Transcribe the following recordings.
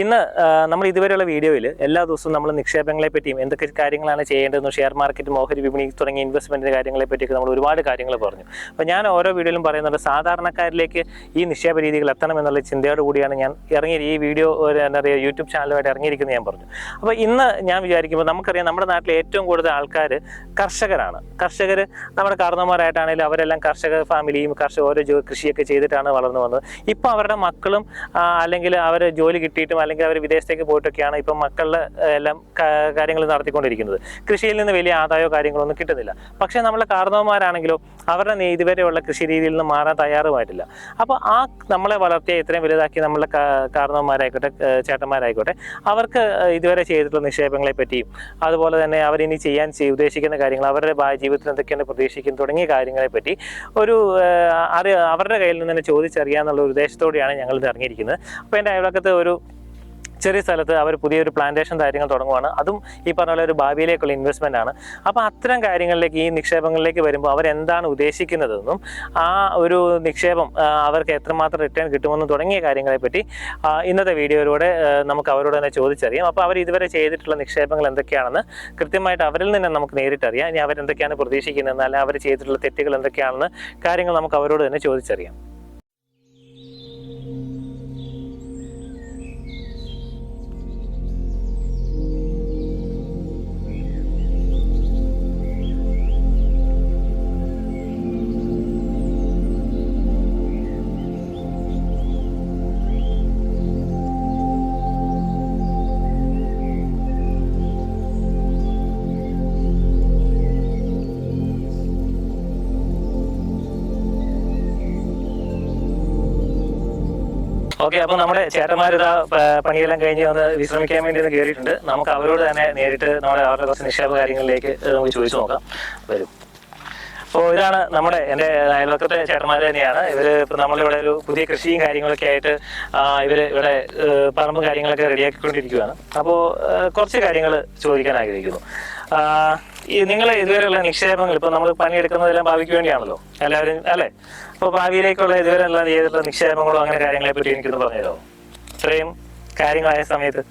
ഇന്ന് നമ്മൾ ഇതുവരെയുള്ള വീഡിയോയിൽ എല്ലാ ദിവസവും നമ്മൾ നിക്ഷേപങ്ങളെ പറ്റിയും എന്തൊക്കെ കാര്യങ്ങളാണ് ചെയ്യേണ്ടതെന്ന് ഷെയർ മാർക്കറ്റ് ഓഹരി വിപണി തുടങ്ങിയ ഇൻവെസ്റ്റ്മെന്റിന്റെ കാര്യങ്ങളെ പറ്റിയൊക്കെ നമ്മൾ ഒരുപാട് കാര്യങ്ങൾ പറഞ്ഞു. അപ്പോൾ ഞാൻ ഓരോ വീഡിയോയിലും പറയുന്നത് സാധാരണക്കാരിലേക്ക് ഈ നിക്ഷേപ രീതികൾ എത്തണം എന്നുള്ള ചിന്തയോട് കൂടിയാണ് ഞാൻ ഇറങ്ങിയ ഈ വീഡിയോ ഒരു എന്താ പറയുക യൂട്യൂബ് ചാനലുമായിട്ട് ഇറങ്ങിയിരിക്കുന്നത് ഞാൻ പറഞ്ഞു. അപ്പോൾ ഇന്ന് ഞാൻ വിചാരിക്കുമ്പോൾ നമുക്കറിയാം നമ്മുടെ നാട്ടിലെ ഏറ്റവും കൂടുതൽ ആൾക്കാർ കർഷകരാണ്. കർഷകർ നമ്മുടെ കാരണവന്മാരായിട്ടാണെങ്കിലും അവരെല്ലാം കർഷക ഫാമിലിയും കർഷക ഓരോ കൃഷിയൊക്കെ ചെയ്തിട്ടാണ് വളർന്നു വന്നത്. ഇപ്പോൾ അവരുടെ മക്കളും അല്ലെങ്കിൽ അവർ ജോലി കിട്ടിയിട്ടും അല്ലെങ്കിൽ അവർ വിദേശത്തേക്ക് പോയിട്ടൊക്കെയാണ് ഇപ്പം മക്കളുടെ എല്ലാം കാര്യങ്ങൾ നടത്തിക്കൊണ്ടിരിക്കുന്നത്. കൃഷിയിൽ നിന്ന് വലിയ ആദായമോ കാര്യങ്ങളൊന്നും കിട്ടുന്നില്ല. പക്ഷേ നമ്മളെ കാരണവന്മാരാണെങ്കിലോ അവരുടെ ഇതുവരെയുള്ള കൃഷി രീതിയിൽ നിന്ന് മാറാൻ തയ്യാറുമായിട്ടില്ല. അപ്പോൾ ആ നമ്മളെ വളർത്തിയ ഇത്രയും വലുതാക്കി നമ്മളെ കാരണവന്മാരായിക്കോട്ടെ ചേട്ടന്മാരായിക്കോട്ടെ അവർക്ക് ഇതുവരെ ചെയ്തിട്ടുള്ള നിക്ഷേപങ്ങളെ പറ്റിയും അതുപോലെ തന്നെ അവരിനി ചെയ്യാൻ ഉദ്ദേശിക്കുന്ന കാര്യങ്ങൾ അവരുടെ ജീവിതത്തിൽ എന്തൊക്കെയാണ് പ്രതീക്ഷിക്കുന്നത് തുടങ്ങിയ കാര്യങ്ങളെ പറ്റി ഒരു അവരുടെ കയ്യിൽ നിന്ന് തന്നെ ചോദിച്ചറിയാന്നുള്ള ഉദ്ദേശത്തോടെയാണ് ഞങ്ങൾ ഇത് ഇറങ്ങിയിരിക്കുന്നത്. അപ്പോൾ എന്റെ അയൽവക്കത്ത് ഒരു ചെറിയ സ്ഥലത്ത് അവർ പുതിയൊരു പ്ലാന്റേഷൻ കാര്യങ്ങൾ തുടങ്ങുവാണ്. അതും ഈ പറഞ്ഞ പോലെ ഒരു ഭാവിയിലേക്കുള്ള ഇൻവെസ്റ്റ്മെന്റ് ആണ്. അപ്പോൾ അത്തരം കാര്യങ്ങളിലേക്ക് ഈ നിക്ഷേപങ്ങളിലേക്ക് വരുമ്പോൾ അവർ അവരെന്താണ് ഉദ്ദേശിക്കുന്നതെന്നും ആ ഒരു നിക്ഷേപം അവർക്ക് എത്രമാത്രം റിട്ടേൺ കിട്ടുമെന്നും തുടങ്ങിയ കാര്യങ്ങളെ പറ്റി ഇന്നത്തെ വീഡിയോയിലൂടെ നമുക്ക് അവരോട് തന്നെ ചോദിച്ചറിയാം. അപ്പോൾ അവർ ഇതുവരെ ചെയ്തിട്ടുള്ള നിക്ഷേപങ്ങൾ എന്തൊക്കെയാണെന്ന് കൃത്യമായിട്ട് അവരിൽ നിന്ന് നമുക്ക് നേരിട്ടറിയാം. ഇനി അവരെന്തൊക്കെയാണ് പ്രതീക്ഷിക്കുന്നത് അല്ലെങ്കിൽ അവർ ചെയ്തിട്ടുള്ള തെറ്റുകൾ എന്തൊക്കെയാണെന്ന് കാര്യങ്ങൾ നമുക്ക് അവരോട് തന്നെ ചോദിച്ചറിയാം. ഓക്കെ അപ്പൊ നമ്മുടെ ചേട്ടന്മാരിതാ പണിയെല്ലാം കഴിഞ്ഞ് വന്ന് വിശ്രമിക്കാൻ വേണ്ടി ഒന്ന് കയറിയിട്ടുണ്ട് നമുക്ക് അവരോട് തന്നെ നേരിട്ട് നമ്മുടെ അവരുടെ കുറച്ച് നിക്ഷേപ കാര്യങ്ങളിലേക്ക് നമുക്ക് ചോദിച്ചു നോക്കാം. വരും. അപ്പോൾ ഇതാണ് നമ്മുടെ എന്റെ അയൽവക്കത്തെ ചേട്ടന്മാർ തന്നെയാണ്. ഇവർ ഇപ്പം നമ്മളിവിടെ ഒരു പുതിയ കൃഷിയും കാര്യങ്ങളൊക്കെ ആയിട്ട് ഇവർ ഇവിടെ പറമ്പ് കാര്യങ്ങളൊക്കെ റെഡിയാക്കിക്കൊണ്ടിരിക്കുകയാണ് അപ്പോൾ കുറച്ച് കാര്യങ്ങൾ ചോദിക്കാൻ ആഗ്രഹിക്കുന്നു. ഈ നിങ്ങൾ ഇതുവരെയുള്ള നിക്ഷേപങ്ങൾ ഇപ്പൊ നമ്മൾ പണിയെടുക്കുന്നതെല്ലാം ഭാവിക്ക് വേണ്ടിയാണല്ലോ. എല്ലാവരും അല്ലെ? അപ്പൊ ഭാവിയിലേക്കുള്ള ഇതുവരെയുള്ള ചെയ്തിട്ടുള്ള നിക്ഷേപങ്ങളോ അങ്ങനെ കാര്യങ്ങളെ പറ്റി എനിക്കൊന്ന് പറഞ്ഞുതരാമോ? ഇത്രയും കാര്യങ്ങളായ സമയത്ത്.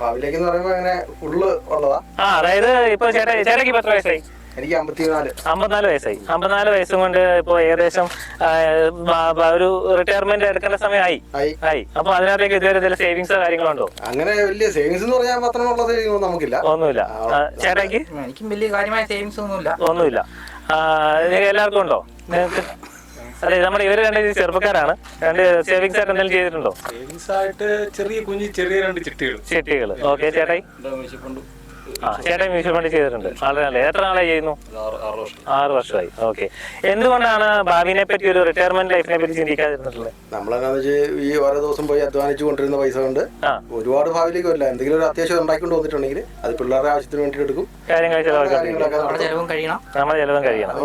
ഭാവിയിലേക്ക് അങ്ങനെ ഫുള്ള് ഉള്ളതാ? ആ അതായത് ഇപ്പൊ ചേട്ടാ ചേട്ടയ്ക്ക് ഇപ്പൊ എത്ര വയസ്സായി? എനിക്ക് അമ്പത്തിനാല്. അമ്പത്തിനാല് വയസ്സായി. അമ്പത്തിനാല് വയസ്സും കൊണ്ട് ഇപ്പൊ ഏകദേശം ഒരു റിട്ടയർമെന്റ് എടുക്കേണ്ട സമയമായി. ആയി. അപ്പൊ അതിനകത്തേക്ക് ഇതുവരെ ചില സേവിങ്സോ കാര്യങ്ങളുണ്ടോ അങ്ങനെ വലിയ സേവിങ്സ് എന്ന് പറഞ്ഞാൽ മാത്രമുള്ള സേവിങ്സ് ഒന്നും നമുക്കില്ല. ഒന്നുമില്ല. ചേട്ടാക്ക് ചേട്ടായിക്ക്? എനിക്കും വലിയ കാര്യമായ സേവിങ്സ് ഒന്നുമില്ല. ഒന്നുമില്ല. എല്ലാവർക്കും ഉണ്ടോ? നിങ്ങൾക്ക് അതെ നമ്മുടെ ഇവർ രണ്ട് ചെറുപ്പക്കാരാണ്. രണ്ട് സേവിങ്സ് ആയിട്ട് എന്തെങ്കിലും ചെയ്തിട്ടുണ്ടോ? സേവിങ്സ് ആയിട്ട് ചെറിയ കുഞ്ഞി ചെറിയ രണ്ട് ചിട്ടികൾ ചിട്ടികൾ ഓക്കെ ചേട്ടായി. ആ ചേട്ടായി മ്യൂച്വൽ ഫണ്ട് ചെയ്തിട്ടുണ്ട്. വളരെ നല്ല എത്ര നാളായി ചെയ്യുന്നു? ആറ് വർഷമായി. ഓക്കെ. എന്തുകൊണ്ടാണ് ഭാവിനെ പറ്റി ഒരു റിട്ടയർമെന്റ് ലൈഫിനെ പറ്റി ചിന്തിക്കാതിരുന്നിട്ടുള്ളത്? നമ്മളെന്നാന്ന് വെച്ചാൽ ഈ ഓരോ ദിവസം പോയി അധ്വാനിച്ചു കൊണ്ടിരുന്ന പൈസ കൊണ്ട് ഒരുപാട് ഭാവിയിലേക്ക് വരില്ല. എന്തെങ്കിലും ഒരു അത്യാവശ്യം ഉണ്ടാക്കിക്കൊണ്ട് വന്നിട്ടുണ്ടെങ്കിൽ അത് പിള്ളേരുടെ ആവശ്യത്തിന് വേണ്ടി എടുക്കും. കാര്യങ്ങൾ. ചെലവും കഴിയണം. നമ്മുടെ ചെലവും കഴിയണം.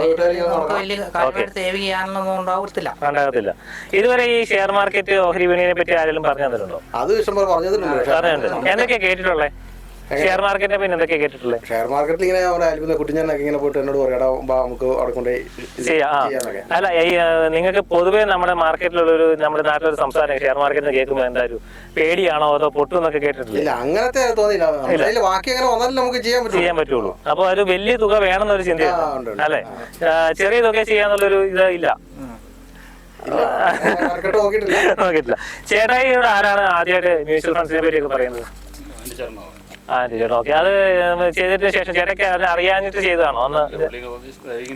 ഉണ്ടാകത്തില്ല. ഇതുവരെ ഈ ഷെയർ മാർക്കറ്റ് ഓഹരി വിപണിയെ പറ്റി ആരെങ്കിലും പറഞ്ഞു തന്നിട്ടുണ്ടോ? അത് ഇഷ്ടംപോലെ പറഞ്ഞതിട്ടുണ്ട് പക്ഷേ പറഞ്ഞിട്ടുണ്ട്. എന്തൊക്കെയാ കേട്ടിട്ടുള്ളേ? ഷെയർ മാർക്കറ്റിനെ പിന്നെ എന്തൊക്കെ കേട്ടിട്ടുള്ളത് ഷെയർ മാർക്കറ്റിൽ ഇങ്ങനെ അവിടെ അയൽക്കുന്ന കുട്ടിഞ്ഞാനൊക്കെ ഇങ്ങനെ പോയിട്ട് എന്നോട് പറയടാ നമുക്ക് അവിടെ കൊണ്ടുപോയി അല്ല ഈ നിങ്ങൾക്ക് പൊതുവേ നമ്മുടെ മാർക്കറ്റിലുള്ള ഒരു നമ്മുടെ നാട്ടിലൊരു സംസാരം ഷെയർ മാർക്കറ്റിന് കേൾക്കുമ്പോൾ എന്താ ഒരു പേടിയാണോ അതോ പൊട്ടു എന്നൊക്കെ കേട്ടിട്ടില്ല? അങ്ങനത്തെ തോന്നിയില്ല. ബാക്കി അങ്ങനെ വന്നാലും നമുക്ക് ചെയ്യാൻ പറ്റും ചെയ്യാൻ പറ്റുള്ളൂ. അപ്പൊ ഒരു വലിയ തുക വേണമെന്നൊരു ചിന്ത അല്ലെ ചിന്തയുണ്ട് ഉണ്ട്. അല്ലേ? ആ, ചെറിയ തുക ചെയ്യാന്നുള്ളൊരു ഇത് ഇല്ല. നോക്കിയിട്ടില്ല. നോക്കിയിട്ടില്ല. ചേട്ടായിയോട് ആരാണ് ആദ്യമായിട്ട് മ്യൂച്വൽ ഫണ്ട്സിനെ പറ്റിയൊക്കെ പറയുന്നത്? ആ ചേട്ടാ ഓക്കെ. അത് ചെയ്തതിന് ശേഷം ചേട്ടക്ക് അത് അറിയാഞ്ഞിട്ട് ചെയ്തതാണോ. ഒന്ന്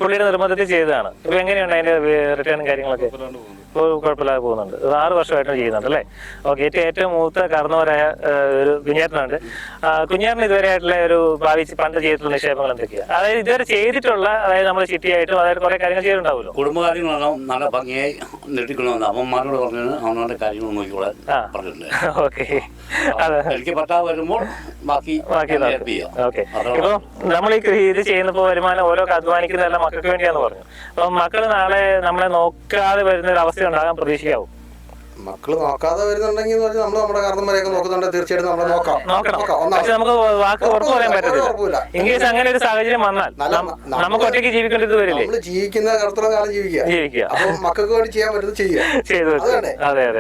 പുള്ളിയുടെ നിർബന്ധത്തിൽ ചെയ്തതാണ്. ഇപ്പൊ എങ്ങനെയുണ്ട് അതിന്റെ റിട്ടേണും കാര്യങ്ങളൊക്കെ? ഇപ്പോൾ കുഴപ്പമില്ലാതെ പോകുന്നുണ്ട്. ആറ് വർഷമായിട്ട് ചെയ്യുന്നുണ്ട് അല്ലേ? ഓക്കെ ഏറ്റവും ഏറ്റവും മൂത്ത കാരണവരായ ഒരു കുഞ്ഞേട്ടനുണ്ട്. കുഞ്ഞേട്ടന് ഇതുവരെ ആയിട്ടുള്ള ഒരു ഭാവി പണ്ട് ചെയ്തിട്ടുള്ള നിക്ഷേപങ്ങൾ എന്തൊക്കെയാണ് അതായത് ഇതുവരെ ചെയ്തിട്ടുള്ള അതായത് നമ്മൾ ചിട്ടിയായിട്ടും അതായത് കുറെ കാര്യങ്ങൾ ചെയ്തിട്ടുണ്ടാവുമല്ലോ? കുടുംബകാര്യങ്ങളെല്ലാം നല്ല ഭംഗിയായി നെട്ടിക്കണമെന്ന് അമ്മമാരോട് പറഞ്ഞു അവനവന്റെ കാര്യങ്ങൾ നോക്കിക്കോളാൻ ആ. പറഞ്ഞിട്ടുണ്ട്. ഓക്കെ. അതെ. എനിക്ക് പറ്റാതെ വരുമ്പോൾ ബാക്കി ഓക്കെ. ഇപ്പൊ നമ്മൾ ഈ ഇത് ചെയ്യുന്നപ്പോ വരുമാനം ഓരോ അധ്വാനിക്കുന്നതെല്ലാം മക്കൾക്ക് വേണ്ടിയാന്ന് പറഞ്ഞു. അപ്പൊ മക്കൾ നാളെ നമ്മളെ നോക്കാതെ വരുന്ന ഒരു അവസ്ഥ ഉണ്ടാകാൻ പ്രതീക്ഷിക്കാവും. മക്കൾ നോക്കാതെ വരുന്നുണ്ടെങ്കിൽ നമ്മൾ നമ്മുടെ കാരണന്മാരെയൊക്കെ നോക്കുന്നുണ്ട്. തീർച്ചയായിട്ടും നമ്മൾ നോക്കാം. പക്ഷെ നമുക്ക് വാക്ക് ഉറപ്പ് പറയാൻ പറ്റത്തില്ല. ഉറപ്പില്ല. അങ്ങനെ ഒരു സാഹചര്യം വന്നാൽ നമ്മൾ നമുക്ക് ഒറ്റയ്ക്ക് ജീവിക്കേണ്ടത് വരില്ലേ? നമ്മൾ ജീവിക്കുന്ന കടത്തോളം കാലം ജീവിക്കുക. ജീവിക്കുക. അപ്പൊ മക്കൾക്ക് വേണ്ടി ചെയ്യാൻ പറ്റുന്നത് ചെയ്യുക.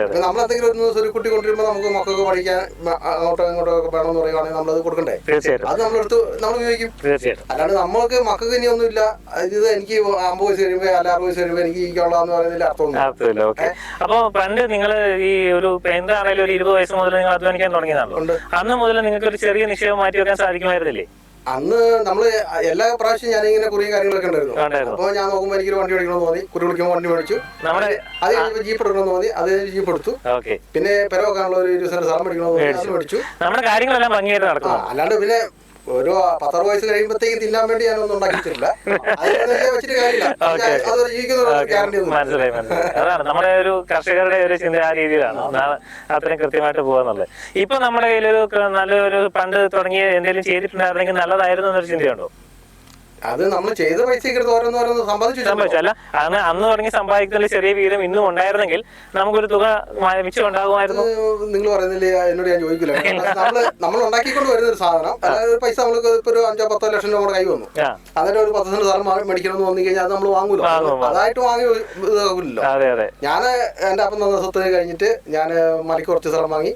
ഇപ്പൊ നമ്മളെന്തെങ്കിലും ഒരു ദിവസം ഒരു കുട്ടി കൊണ്ടുവരുമ്പോൾ നമുക്ക് മക്കൾക്ക് പഠിക്കാൻ അങ്ങോട്ടോ ഇങ്ങോട്ടോ ഒക്കെ വേണമെന്ന് പറയുവാണെങ്കിൽ നമ്മളത് കൊടുക്കണ്ടേ? തീർച്ചയായിട്ടും. അത് നമ്മളെടുത്ത് നമ്മൾ ഉപയോഗിക്കും. തീർച്ചയായിട്ടും. അല്ലാണ്ട് നമ്മൾക്ക് മക്കൾക്ക് ഇനി ഒന്നുമില്ല. ഇത് എനിക്ക് അമ്പത് വയസ്സ് കഴിയുമ്പോൾ അല്ല അറുപത് വയസ്സ് കഴിയുമ്പോൾ എനിക്ക് ജീവിക്കാനുള്ളതെന്ന് പറയുന്നതിൽ അർത്ഥമൊന്നും അപ്പൊ പണ്ട് നിങ്ങൾ ഈ ഒരു എന്താണേലും ഒരു ഇരുപത് വയസ്സ് മുതൽ നിങ്ങൾ അധ്വാനിക്കാൻ തുടങ്ങിയതാണല്ലോ. അന്ന് മുതൽ നിങ്ങൾക്ക് ഒരു ചെറിയ നിക്ഷേപം മാറ്റി വെക്കാൻ സാധിക്കുമായിരുന്നില്ലേ? അന്ന് നമ്മൾ എല്ലാ പ്രാവശ്യം ഞാൻ ഇങ്ങനെ കുറേ കാര്യങ്ങളൊക്കെ ഉണ്ടായിരുന്നു. അപ്പൊ അപ്പോൾ ഞാൻ നോക്കുമ്പോൾ എനിക്കൊരു വണ്ടി മേടിക്കണമെന്ന് തോന്നി. കുറി വിളിക്കുമ്പോൾ വണ്ടി മേടിച്ചു. നമ്മുടെ അത് കഴിഞ്ഞപ്പോൾ ജീപ്പ് എടുക്കണം തോന്നി. അത് ജീപ്പ് എടുത്തു. പിന്നെ പെര വെക്കാനുള്ള ഒരു സ്ഥലം മേടിക്കണം മേടിച്ചു. നമ്മുടെ കാര്യങ്ങളെല്ലാം ഭംഗിയായിട്ട് അല്ലാണ്ട് പിന്നെ ഒരു പത്തറുപത് വയസ്സ് കഴിയുമ്പോഴത്തേക്ക് തിന്നാൻ വേണ്ടി ഞാനൊന്നും ഉണ്ടാക്കിയിട്ടില്ല. വെച്ചിട്ട് കാര്യമില്ല. അതൊരു അത് ജീവിക്കുന്ന ഗ്യാരണ്ടി മനസ്സിലായി മനസ്സിലായി. അതാണ് നമ്മുടെ ഒരു കർഷകരുടെ ഒരു ചിന്ത ആ രീതിയിലാണ്. അത്രയും കൃത്യമായിട്ട് പോകാന്നുള്ളത്. ഇപ്പൊ നമ്മുടെ കയ്യിലൊരു ഒരു നല്ലൊരു പണ്ട് തുടങ്ങിയ എന്തെങ്കിലും ചെയ്തിട്ടുണ്ടായിരുന്നെങ്കിൽ നല്ലതായിരുന്നു എന്നൊരു ചിന്തയുണ്ടോ? അത് നമ്മൾ ചെയ്ത എടുത്ത് ഓരോന്ന് ഓരോന്ന് സമ്പാദിച്ചു സംഭവിച്ചു അല്ല അന്ന് അന്ന് തുടങ്ങി സമ്പാദിക്കുന്ന ചെറിയ വീതം ഇന്നും ഉണ്ടായിരുന്നെങ്കിൽ നമുക്കൊരു തുക മ- മിച്ചം ഉണ്ടാകുമായിരുന്നു നിങ്ങൾ പറയുന്നില്ലേ? എന്നോട് ഞാൻ ചോദിക്കില്ല. നമ്മൾ നമ്മൾ ഉണ്ടാക്കിക്കൊണ്ട് വരുന്ന ഒരു സാധനം. ഒരു പൈസ നമ്മൾക്ക് ഇപ്പൊ ഒരു അഞ്ചോ പത്തോ ലക്ഷം രൂപ കൈ വന്നു. അതിന് ഒരു പത്ത് സെന്റ് സാധനം വാങ്ങി മേടിക്കണമെന്ന് വന്നു കഴിഞ്ഞാൽ അത് നമ്മൾ വാങ്ങൂല? വാങ്ങും, വാങ്ങും. അതായിട്ട് വാങ്ങി ഇതാകില്ലല്ലോ ഞാൻ എന്റെ അപ്പം തന്ന സ്വത്ത് കഴിഞ്ഞിട്ട് ഞാൻ മലയ്ക്ക് കുറച്ച് സ്ഥലം വാങ്ങി.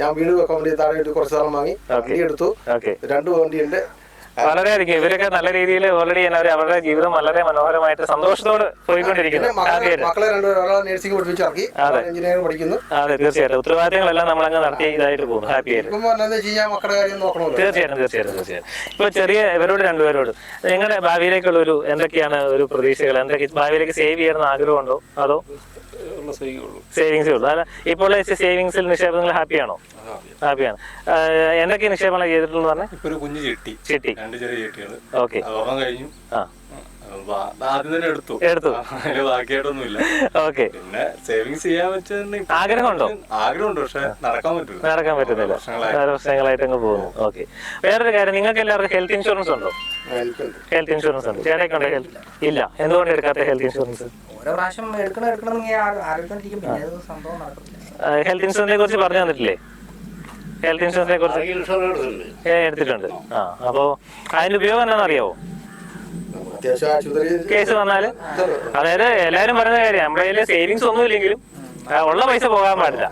ഞാൻ വീട് വെക്കാൻ വേണ്ടി താഴെ കുറച്ച് സ്ഥലം വാങ്ങി. വണ്ടി എടുത്തു. രണ്ട് വണ്ടിയുണ്ട്. വളരെയധികം ഇവരൊക്കെ നല്ല രീതിയിൽ ഓൾറെഡി അവർ അവരുടെ ജീവിതം വളരെ മനോഹരമായിട്ട് സന്തോഷത്തോട് പോയിക്കൊണ്ടിരിക്കുന്നു. നേഴ്സിംഗ് പഠിപ്പിച്ച് ഇറക്കി എഞ്ചിനീയറിംഗ് പഠിക്കുന്നു. അതെ തീർച്ചയായിട്ടും. ഉത്തരവാദിത്തങ്ങളെല്ലാം നമ്മൾ അങ്ങ് നടത്തി ഇതായിട്ട് പോകും. ഹാപ്പി ആയിട്ട്. തീർച്ചയായിട്ടും തീർച്ചയായിട്ടും തീർച്ചയായിട്ടും. ഇപ്പൊ ചെറിയ ഇവരോട് രണ്ടുപേരോട് നിങ്ങളുടെ ഭാവിയിലേക്കുള്ള ഒരു എന്തൊക്കെയാണ് ഒരു പ്രതീക്ഷകൾ? എന്തൊക്കെ ഭാവിയിലേക്ക് സേവ് ചെയ്യണമെന്ന് ആഗ്രഹമുണ്ടോ? അതോ ഉള്ള ഉള്ളൂ. സേവിങ്സേ ഉള്ളൂ. അല്ല ഇപ്പോൾ സേവിങ്സിൽ നിക്ഷേപങ്ങൾ ഹാപ്പിയാണോ? ഹാപ്പിയാണ്. എന്തൊക്കെ നിക്ഷേപങ്ങൾ ചെയ്തിട്ടുള്ളൂ പറഞ്ഞു? ഇപ്പൊ ഒരു കുഞ്ഞു ചെട്ടി. ചിട്ടി. രണ്ട് ചെറിയ ചെട്ടികൾ ഓക്കെ. കഴിഞ്ഞു. ആ. ആദ്യം തന്നെ എടുത്തു. എടുത്തു. അതിൽ ബാക്കിയായിട്ടൊന്നുമില്ല. ഓക്കെ. പിന്നെ സേവിങ്സ് ചെയ്യാൻ പറ്റുന്ന ആഗ്രഹമുണ്ടോ? ആഗ്രഹമുണ്ട് പക്ഷെ നടക്കാൻ പറ്റില്ല നടക്കാൻ പറ്റുന്നില്ല. പ്രശ്നങ്ങളായിട്ട് അങ്ങ് പോകുന്നു. ഓക്കെ. വേറൊരു കാര്യം നിങ്ങൾക്ക് എല്ലാവർക്കും ഹെൽത്ത് ഇൻഷുറൻസ് ഉണ്ടോ? ഹെൽത്ത് ഇൻഷുറൻസ് ഉണ്ട്. ചേട്ടൻ ഉണ്ടോ? ഹെൽത്ത് ഇല്ല. എന്തുകൊണ്ട് എടുക്കാത്ത ഹെൽത്ത് ഇൻഷുറൻസ് ഓരോ പ്രാവശ്യം എടുക്കണം എടുക്കണം സംഭവം നടക്കില്ല. ഹെൽത്ത് ഇൻഷുറൻസിനെ കുറിച്ച് പറഞ്ഞു തന്നിട്ടില്ലേ? ഹെൽത്ത് ഇൻഷുറൻസിനെ കുറിച്ച് എടുത്തിട്ടുണ്ട്. ആ അപ്പോൾ അതിന്റെ ഉപയോഗം എന്താണെന്ന് അറിയാവോ? അത്യാവശ്യം ആശുപത്രി കേസ് വന്നാൽ അതായത് എല്ലാരും പറയുന്ന കാര്യം നമ്മുടെ കയ്യിൽ സേവിങ്സ് ഒന്നും ഇല്ലെങ്കിലും ആ, ഉള്ള പൈസ പോകാൻ പാടില്ല.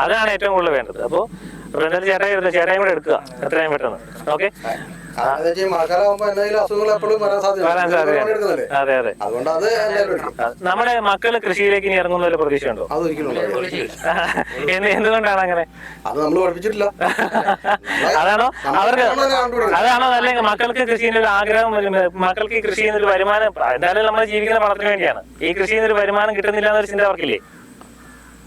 അതാണ് ഏറ്റവും കൂടുതൽ വേണ്ടത്. അപ്പോൾ എന്തായാലും ചേട്ടായി ചേട്ടായും കൂടെ എടുക്കുക. എത്രയും പെട്ടെന്ന്. ഓക്കെ? അതെ അതെ. നമ്മുടെ മക്കൾ കൃഷിയിലേക്ക് ഇനി ഇറങ്ങുന്ന ഒരു പ്രതീക്ഷയുണ്ടോ? എന്തുകൊണ്ടാണ് അങ്ങനെ? അത് നമ്മൾ പഠിപ്പിച്ചിട്ടില്ല. അതാണോ? അവർക്ക്. അതാണോ? അല്ലെങ്കിൽ മക്കൾക്ക് കൃഷിയിൽ ഒരു ആഗ്രഹം. മക്കൾക്ക് ഈ കൃഷിയിൽ നിന്ന് ഒരു വരുമാനം എന്തായാലും നമ്മൾ ജീവിക്കുന്ന പണത്തിന് വേണ്ടിയാണ്. ഈ കൃഷിയിൽ നിന്ന് ഒരു വരുമാനം കിട്ടുന്നില്ല എന്നൊരു ചിന്ത അവർക്കില്ലേ?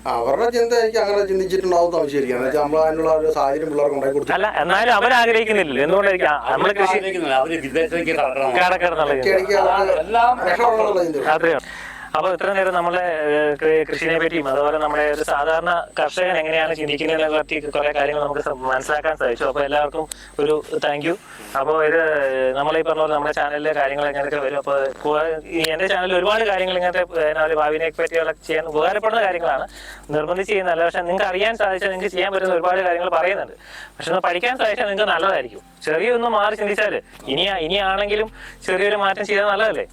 അവരുടെ ചിന്ത എനിക്ക് അങ്ങനെ ചിന്തിച്ചിട്ടുണ്ടാവും ശരിയാണ് നമ്മൾ അതിനുള്ള ഒരു സാഹചര്യം പിള്ളേർക്ക് ഉണ്ടാക്കി കൊടുത്തു. അല്ല എന്നാലും അവർ ആഗ്രഹിക്കുന്നില്ല എന്തുകൊണ്ടായിരിക്കും? നമ്മൾ കൃഷി ആഗ്രഹിക്കുന്നില്ല. അവർ വിദേശത്തേക്ക് കടക്കണം. അപ്പൊ ഇത്ര നേരം നമ്മളെ കൃഷിയെ കൃഷിനെ പറ്റിയും അതുപോലെ നമ്മുടെ ഒരു സാധാരണ കർഷകൻ എങ്ങനെയാണ് ചിന്തിക്കുന്നതിനെ പറ്റി കുറെ കാര്യങ്ങൾ നമുക്ക് മനസ്സിലാക്കാൻ സാധിച്ചു. അപ്പൊ എല്ലാവർക്കും ഒരു താങ്ക് യു അപ്പോൾ ഇത് നമ്മൾ ഈ പറഞ്ഞ പോലെ നമ്മുടെ ചാനലിലെ കാര്യങ്ങൾ എങ്ങനെയൊക്കെ വരും. അപ്പോൾ എന്റെ ചാനലിൽ ഒരുപാട് കാര്യങ്ങൾ ഇങ്ങനത്തെ ഒരു ഭാവിനെ പറ്റിയുള്ള ചെയ്യാൻ ഉപകാരപ്പെടുന്ന കാര്യങ്ങളാണ്. നിർബന്ധിച്ച് ചെയ്യുന്നതല്ല. പക്ഷെ നിങ്ങൾക്ക് അറിയാൻ സാധിച്ചാൽ നിങ്ങൾക്ക് ചെയ്യാൻ പറ്റുന്ന ഒരുപാട് കാര്യങ്ങൾ പറയുന്നുണ്ട്. പക്ഷെ ഒന്ന് പഠിക്കാൻ സാധിച്ചാൽ നിങ്ങൾക്ക് നല്ലതായിരിക്കും. ചെറിയൊന്ന് മാറി ചിന്തിച്ചാൽ ഇനി ഇനിയാണെങ്കിലും ചെറിയൊരു മാറ്റം ചെയ്താൽ നല്ലതല്ലേ?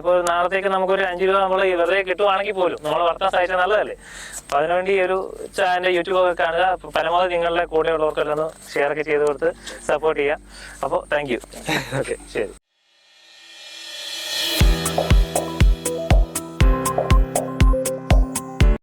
ഇപ്പോൾ നാളത്തേക്ക് നമുക്കൊരു അഞ്ച് രൂപ നമ്മൾ വെറുതെ കിട്ടുവാണെങ്കിൽ പോലും. നമ്മൾ വളർത്താൻ സഹിച്ചാൽ നല്ലതല്ലേ? അപ്പൊ അതിനുവേണ്ടി ഒരു ചാനൽ യൂട്യൂബ് ഒക്കെ കാണുക. പരമാവധി നിങ്ങളുടെ കൂടെയുള്ളവർക്കെല്ലാം ഷെയർ ഒക്കെ ചെയ്ത് കൊടുത്ത് സപ്പോർട്ട് ചെയ്യുക. അപ്പോൾ താങ്ക് യു ഓക്കെ ശരി.